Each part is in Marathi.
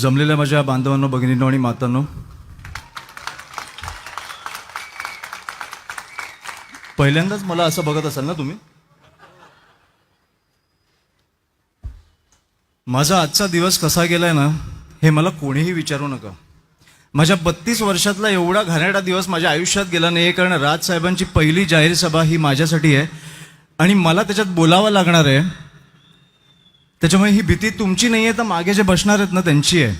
जमलेल्या माझ्या बांधवांनो भगिनींनो आणि मातांनो. पहिल्यांदाच मला असं बघत असाल ना तुम्ही? माझा आजचा दिवस कसा गेलाय ना हे मला कोणीही विचारू नका. माझ्या बत्तीस वर्षातला एवढा घाणेरडा दिवस माझ्या आयुष्यात गेला नाही कारण राजसाहेबांची पहिली जाहीर सभा ही माझ्यासाठी आहे. आणि मला त्याच्यात बोलावं लागणार आहे त्याच्यामुळे ही भीती तुमची नाही आहे तर मागे जे बसणार आहेत ना त्यांची आहे.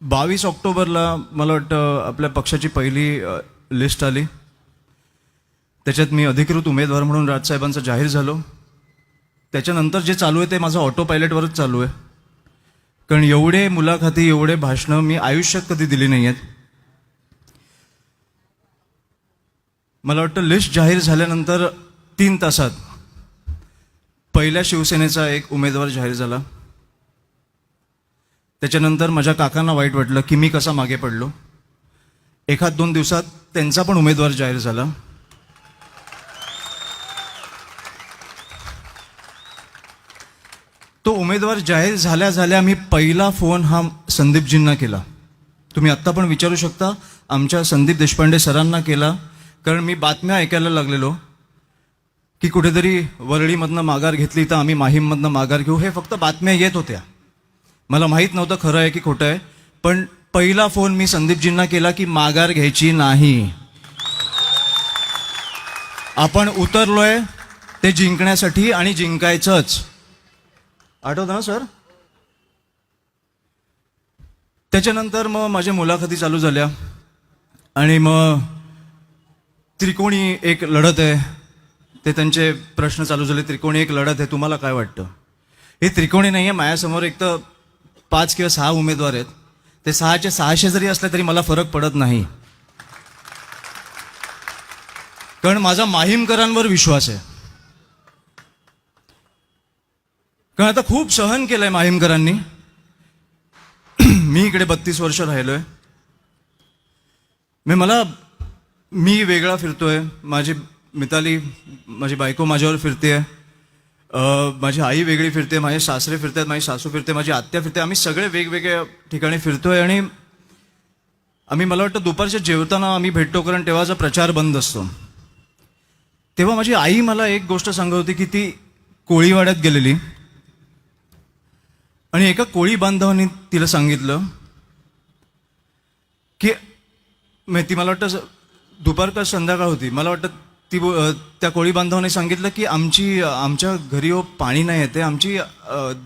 बावीस ऑक्टोबरला मला वाटतं आपल्या पक्षाची पहिली लिस्ट आली. त्याच्यात मी अधिकृत उमेदवार म्हणून राजसाहेबांचा जाहीर झालो. त्याच्यानंतर जे चालू आहे ते माझं ऑटो पायलटवरच चालू आहे. कारण एवढे मुलाखती एवढे भाषणं मी आयुष्यात कधी दिली नाही आहेत मला वाटतं लिस्ट जाहीर झाल्यानंतर तीन तासात पहिल्या शिवसेनेचा एक उमेदवार जाहीर झाला. त्याच्यानंतर माझ्या काकांना वाईट वाटलं की मी कसा मागे पडलो. एखाद दोन दिवसात त्यांचा पण उमेदवार जाहीर झाला. तो उमेदवार जाहीर झाल्या झाल्या मी पहिला फोन हा संदीपजींना केला. तुम्ही आत्ता पण विचारू शकता आमच्या संदीप देशपांडे सरांना केला. कारण मी बातम्या ऐकायला लागलेलो की कुठेतरी वरळीमधनं माघार घेतली तर आम्ही माहीममधनं माघार घेऊ. हे फक्त बातम्या येत होत्या. मला माहीत नव्हतं खरं आहे की खोटं आहे पण पहिला फोन मी संदीपजींना केला की माघार घ्यायची नाही. आपण उतरलोय ते जिंकण्यासाठी आणि जिंकायचंच. आठवतं ना सर? त्याच्यानंतर मग माझ्या मुलाखती चालू झाल्या आणि मग त्रिकोणी एक लढत आहे. ते त्यांचे प्रश्न चालू झाले त्रिकोणी एक लढत आहे. तुम्हाला काय वाटतं? हे त्रिकोणी नाही आहे माझ्यासमोर एक तर पाच किंवा सहा उमेदवार आहेत. ते सहाचे सहाशे जरी असले तरी मला फरक पडत नाही. कारण माझा माहीमकरांवर विश्वास आहे. कारण आता खूप सहन केलंय माहीमकरांनी. मी इकडे बत्तीस वर्ष राहिलोय. मी मला मी वेगळा फिरतोय. माझी मिताली माझी बायको माझ्यावर फिरते माझी आई वेगळी फिरते माझे सासरे फिरतात माझी सासू फिरते माझी आत्या फिरते. आम्ही सगळे वेगवेगळ्या ठिकाणी फिरतोय आणि आम्ही मला वाटतं दुपारच्या जेवताना आम्ही भेटतो कारण तेव्हाचा प्रचार बंद असतो. तेव्हा माझी आई मला एक गोष्ट सांगत होती की ती कोळीवाड्यात गेलेली. आणि एका कोळी बांधवाने तिला सांगितलं की ती मला वाटतं स- दुपार का संध्याकाळ होती. मला वाटतं ती बो- त्या कोळी बांधवाने सांगितलं की आमची आमच्या घरी हो पाणी नाही येते आमची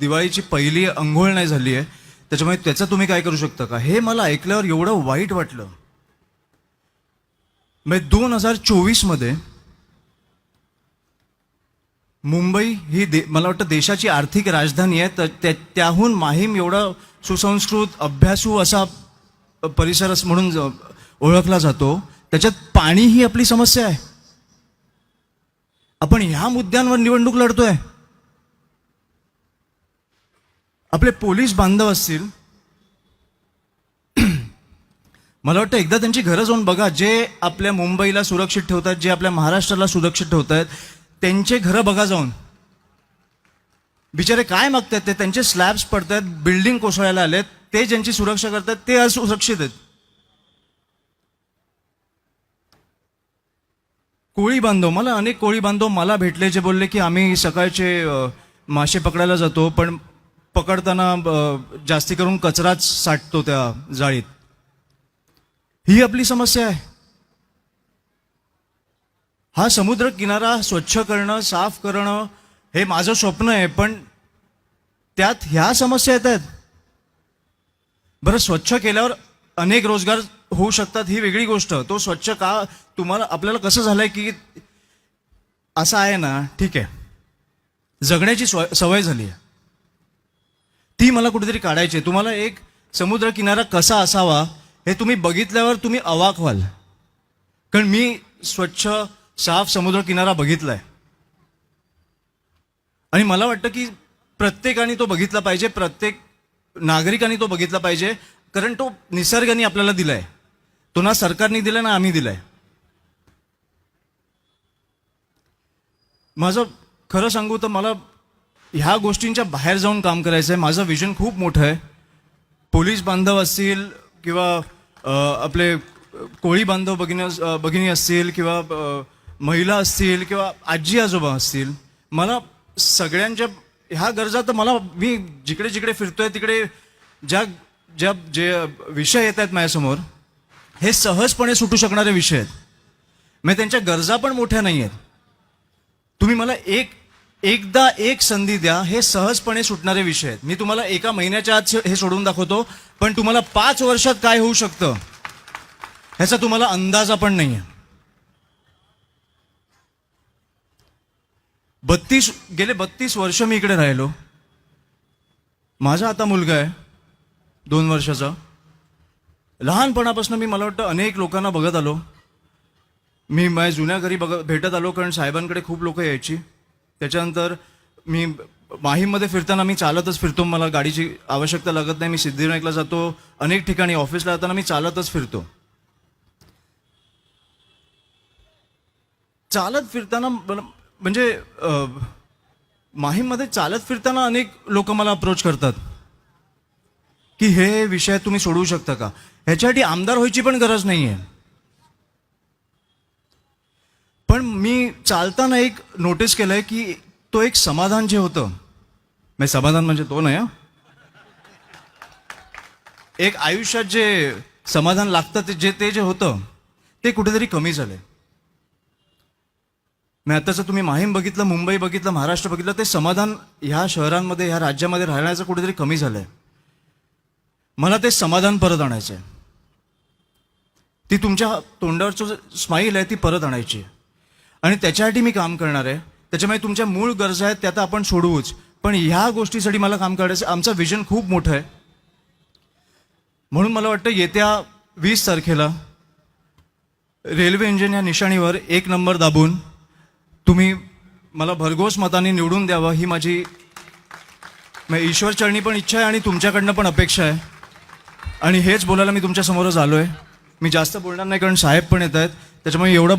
दिवाळीची पहिली अंघोळ नाही झाली आहे. त्याच्यामुळे त्याचं तुम्ही काय करू शकता का? हे मला ऐकल्यावर एवढं वाईट वाटलं. म्हणजे दोन हजार चोवीसमध्ये मुंबई ही दे मला वाटतं देशाची आर्थिक राजधानी आहे. तर त्या त्याहून माहीम एवढा सुसंस्कृत अभ्यासू असा परिसर म्हणून ओळखला जातो. त्याच्यात पाणी ही आपली समस्या आहे. आपण ह्या मुद्द्यांवर निवडणूक लढतोय. आपले पोलीस बांधव असतील. मला वाटतं एकदा त्यांची घरं जाऊन बघा जे आपल्या मुंबईला सुरक्षित ठेवतात जे आपल्या महाराष्ट्राला सुरक्षित ठेवत आहेत त्यांचे घरं बघा जाऊन. बिचारे काय मागतात ते? त्यांचे स्लॅब्स पडतात बिल्डिंग कोसळायला आलेत ते ज्यांची सुरक्षा करतात ते असुरक्षित आहेत. कोळी बांधव मला अनेक कोळी बांधव मला भेटले जे बोलले की आम्ही सकाळचे मासे पकडायला जातो पण पकडताना जास्ती करून कचराच साठतो त्या जाळीत. ही आपली समस्या आहे. हा समुद्र किनारा स्वच्छ करणं साफ करणं हे माझं स्वप्न आहे पण त्यात ह्या समस्या येत आहेत. बरं स्वच्छ केल्यावर अनेक रोजगार होऊ शकतात ही वेगळी गोष्ट. तो स्वच्छ का? तुम्हाला आपल्याला कसं झालंय की असं आहे ना ठीक आहे. जगण्याची सवय झाली आहे. ती मला कुठेतरी काढायची आहे. तुम्हाला एक समुद्र किनारा कसा असावा हे तुम्ही बघितल्यावर तुम्ही अवाक व्हाल. कारण मी स्वच्छ साफ समुद्र किनारा बघितलाय. आणि मला वाटतं की प्रत्येकाने तो बघितला पाहिजे प्रत्येक नागरिकांनी तो बघितला पाहिजे कारण तो निसर्गाने आपल्याला दिलाय. तो ना सरकारने दिलाय ना आम्ही दिलाय. माझं खरं सांगू तर मला ह्या गोष्टींच्या बाहेर जाऊन काम करायचं आहे माझं विजन खूप मोठं आहे. पोलीस बांधव असतील किंवा आपले कोळी बांधव भगिनी भगिनी असतील किंवा महिला असतील किंवा आजी आजोबा असतील मला सगळ्यांच्या ह्या गरजा तर मला मी जिकडे जिकडे फिरतोय तिकडे ज्या ज्या जे विषय येत आहेत माझ्यासमोर हे सहजपणे सुटू शकणारे विषय आहेत. म्हणजे त्यांच्या गरजा पण मोठ्या नाही आहेत तुम्ही मला एक एकदा एक संधी द्या हे सहजपणे सुटणारे विषय आहेत. मी तुम्हाला एका महिन्याच्या आत हे सोडून दाखवतो पण तुम्हाला पाच वर्षात काय होऊ शकतं? ह्याचा तुम्हाला अंदाजा पण नाही आहे बत्तीस गेले बत्तीस वर्ष मी इकडे राहिलो. माझा आता मुलगा आहे दोन वर्षाचा. लहानपणापासून मी मला वाटतं अनेक लोकांना बघत आलो. मी माझ्या जुन्या घरी बघ भेटत आलो कारण साहेबांकडे खूप लोक यायची. त्याच्यानंतर मी माहीममध्ये फिरताना मी चालतच फिरतो. मला गाडीची आवश्यकता लागत नाही. मी सिद्धिविनायकला जातो. अनेक ठिकाणी ऑफिसला जाताना मी चालतच फिरतो. चालत फिरताना म्हणजे माहीममध्ये चालत फिरताना अनेक लोक मला अप्रोच करतात. की हे विषय तुम्ही सोडवू शकता का? ह्याच्यासाठी आमदार व्हायची पण गरज नाही आहे पण मी चालताना एक नोटीस केलं आहे की तो एक समाधान जे होतं म्हणजे समाधान म्हणजे तो नाही एक आयुष्यात जे समाधान लागतं ते जे ते जे होतं ते कुठेतरी कमी झालंय. मी आताचं तुम्ही माहीम बघितलं मुंबई बघितलं महाराष्ट्र बघितलं ते समाधान ह्या शहरांमध्ये ह्या राज्यामध्ये राहण्याचं कुठेतरी कमी झालं आहे मला ते समाधान परत आणायचं आहे ती तुमच्या तोंडावरचं स्माईल आहे ती परत आणायची. आहे आणि त्याच्यासाठी मी काम करणार आहे. त्याच्यामुळे तुमच्या मूळ गरजा आहेत त्या तर आपण सोडवूच पण ह्या गोष्टीसाठी मला काम करायचं आमचं विजन खूप मोठं आहे. म्हणून मला वाटतं येत्या वीस तारखेला रेल्वे इंजिन या निशाणीवर एक नंबर दाबून तुम्ही मला भरघोस मताने निवडून द्यावं ही माझी ईश्वर चरणी पण इच्छा आहे आणि तुमच्याकडनं पण अपेक्षा आहे. आणि हेच बोलायला मी तुमच्यासमोरच आलो आहे मी जास्त बोलणार नाही कारण साहेब पण येत आहेत त्याच्यामुळे एवढं